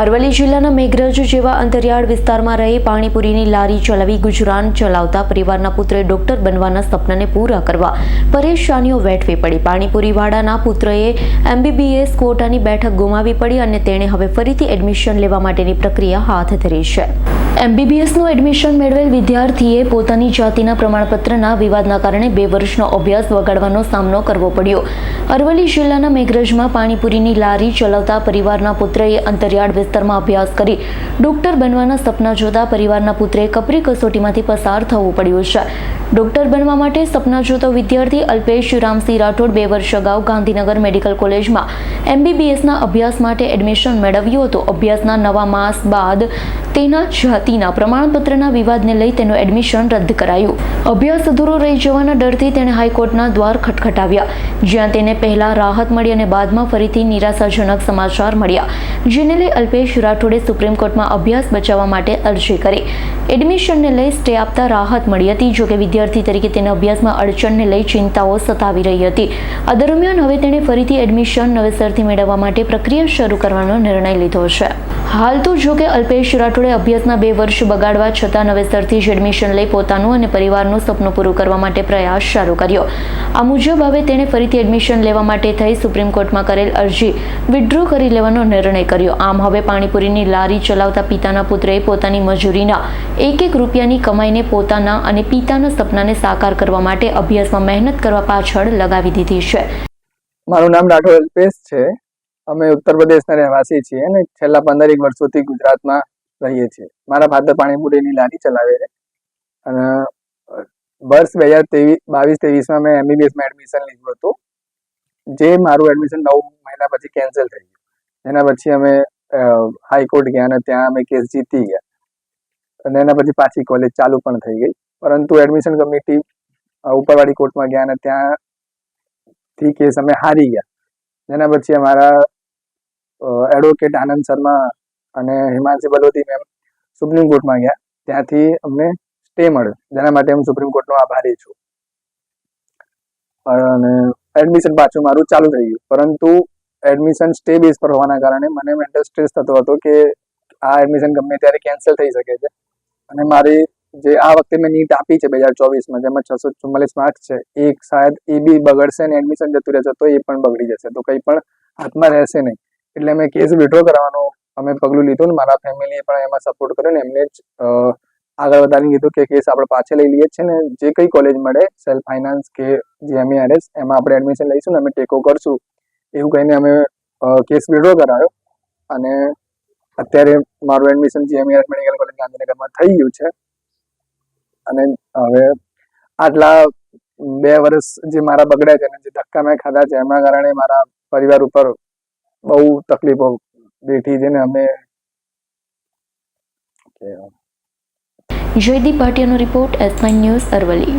અરવલ્લી જિલ્લાના મેઘરજ જેવા અંતરિયાળ વિસ્તારમાં રહી પાણીપુરીની લારી ચલાવી ગુજરાન ચલાવતા પરિવારના પુત્રે ડોક્ટર બનવાના સપનાને પૂરા કરવા પરેશાનીઓ વેઠવી પડી. પાણીપુરીવાળાના પુત્રએ એમબીબીએસ કોટાની બેઠક ગુમાવી પડી અને તેણે હવે ફરીથી એડમિશન લેવા માટેની પ્રક્રિયા હાથ ધરી છે. એમબીબીએસનું એડમિશન મેળવેલ વિદ્યાર્થીએ પોતાની જાતિના પ્રમાણપત્રના વિવાદના કારણે બે વર્ષનો અભ્યાસ વગાડવાનો સામનો કરવો પડ્યો. અરવલ્લી જિલ્લાના મેઘરજમાં પાણીપુરીની લારી ચલાવતા પરિવારના પુત્રએ અંતરિયાળ વિસ્તારમાં અભ્યાસ કરી ડોક્ટર બનવાના સપના જોતા પરિવારના પુત્રે કપરી કસોટીમાંથી પસાર થવું પડ્યું છે. ડોક્ટર બનવા માટે સપના જોતો વિદ્યાર્થી અલ્પેશ રામસિંહ રાઠોડ બે વર્ષ અગાઉ ગાંધીનગર મેડિકલ કોલેજમાં એમબીબીએસના અભ્યાસ માટે એડમિશન મેળવ્યું હતું. અભ્યાસના નવા માસ બાદ તેના જાતિના પ્રમાણપત્રના વિવાદને લઈ તેનું એડમિશન રદ કરાયું. અભ્યાસ અધૂરો રહી જવાના ડરથી તેણે હાઈકોર્ટના દ્વાર ખટખટાવ્યા, જ્યાં તેને પહેલા રાહત મળી અને બાદમાં ફરીથી નિરાશાજનક સમાચાર મળ્યા. જેને લઈ અલ્પેશ રાઠોડે સુપ્રીમ કોર્ટમાં અભ્યાસ બચાવવા માટે અરજી કરી. એડમિશનને લઈ સ્ટે આપતા રાહત મળી હતી. જોકે વિદ્યાર્થી તરીકે તેને અભ્યાસમાં અડચણને લઈ ચિંતાઓ સતાવી રહી હતી. આ દરમિયાન હવે તેણે ફરીથી એડમિશન નવેસરથી મેળવવા માટે પ્રક્રિયા શરૂ કરવાનો નિર્ણય લીધો છે. હાલ તો જો કે અલ્પેશ રાઠોડે અભ્યાસના બે વર્ષ બગાડવા છતાં નવેસરથી જ એડમિશન લઈ પોતાનું અને પરિવારનું સપનું પૂરું કરવા માટે પ્રયાસ શરૂ કર્યો. આ મુજબ હવે તેણે ફરીથી એડમિશન લેવા માટે થઈ સુપ્રીમ કોર્ટમાં કરેલ અરજી વિડ્રો કરી લેવાનો નિર્ણય કર્યો. આમ હવે પાણીપુરીની લારી ચલાવતા પિતાના પુત્રએ પોતાની મજૂરીના એક એક રૂપિયાની કમાઈને પોતાના અને પિતાના સપનાને સાકાર કરવા માટે અભ્યાસમાં મહેનત કરવા પાછળ લગાવી દીધી છે. મારું નામ રાઠોડ અલ્પેશ છે. અમે ઉત્તર પ્રદેશના રહેવાસી છીએ અને છેલ્લા પંદર એક વર્ષોથી ગુજરાતમાં રહીએ છીએ. મારા ફાધર પાણીપુરીની લારી ચલાવે છે. અને વર્ષ બે હજાર ત્રેવીસ બાવીસ ત્રેવીસમાં મેં એમબીબીએસમાં એડમિશન લીધું હતું. જે મારું એડમિશન નવ મહિના પછી કેન્સલ થઈ ગયું. એના પછી અમે હાઈકોર્ટ ગયા અને ત્યાં અમે કેસ જીતી ગયા. અને એના પછી પાછી કોલેજ ચાલુ પણ થઈ ગઈ. પરંતુ એડમિશન કમિટી ઉપરવાળી કોર્ટમાં ગયા અને ત્યાંથી કેસ અમે હારી ગયા. એના પછી અમારા એડવોકેટ આનંદ શર્મા અને હિમાંશી બલોદી મેમ સુપ્રીમ કોર્ટમાં ગયા. ત્યાંથી અમને સ્ટે મળ્યો. જેના માટે હું સુપ્રીમ કોર્ટનો આભારી છું. અને એડમિશન પાછું મારું ચાલુ થઈ ગયું. પરંતુ એડમિશન સ્ટે બેઝ પર હોવાના કારણે મને મેન્ટલ સ્ટ્રેસ થતો હતો કે આ એડમિશન ગમે ત્યારે કેન્સલ થઈ શકે છે. અને મારી જે આ વખતે મેં નીટ આપી છે બે હજાર ચોવીસમાં, જેમાં છસો ચુમ્માલીસ માર્ક્સ છે, એક શાયદ એ બી બગડશે ને એડમિશન જતું રહેશે, તો એ પણ બગડી જશે. તો કંઈ પણ હાથમાં રહેશે નહીં. એટલે મેં કેસ વિડ્રો કરવાનો અમે પગલું લીધું ને મારા ફેમિલીએ પણ એમાં સપોર્ટ કર્યો ને એમને જ આગળ વધારી લીધું કે કેસ આપણે પાછળ લઈ લઈએ છીએ ને, જે કંઈ કોલેજ મળે સેલ્ફ ફાઇનાન્સ કે જે એમએઆરએસ એમાં આપણે એડમિશન લઈશું ને અમે ટેકો કરશું. એવું કહીને અમે કેસ વિડ્રો કરાયો અને અત્યારે મારું એડમિશન જીએમઆર મેડિકલ કોલેજ ગાંધીનગરમાં થઈ ગયું છે. અને હવે આટલા બે વર્ષ જે મારા બગડ્યા છે અને જે ધક્કા મેં ખાધા છે, એના કારણે મારા પરિવાર ઉપર બહુ તકલીફો બેઠી છે ને અમે Jaydeep ભાટિયાનો report S nine news Aravalli.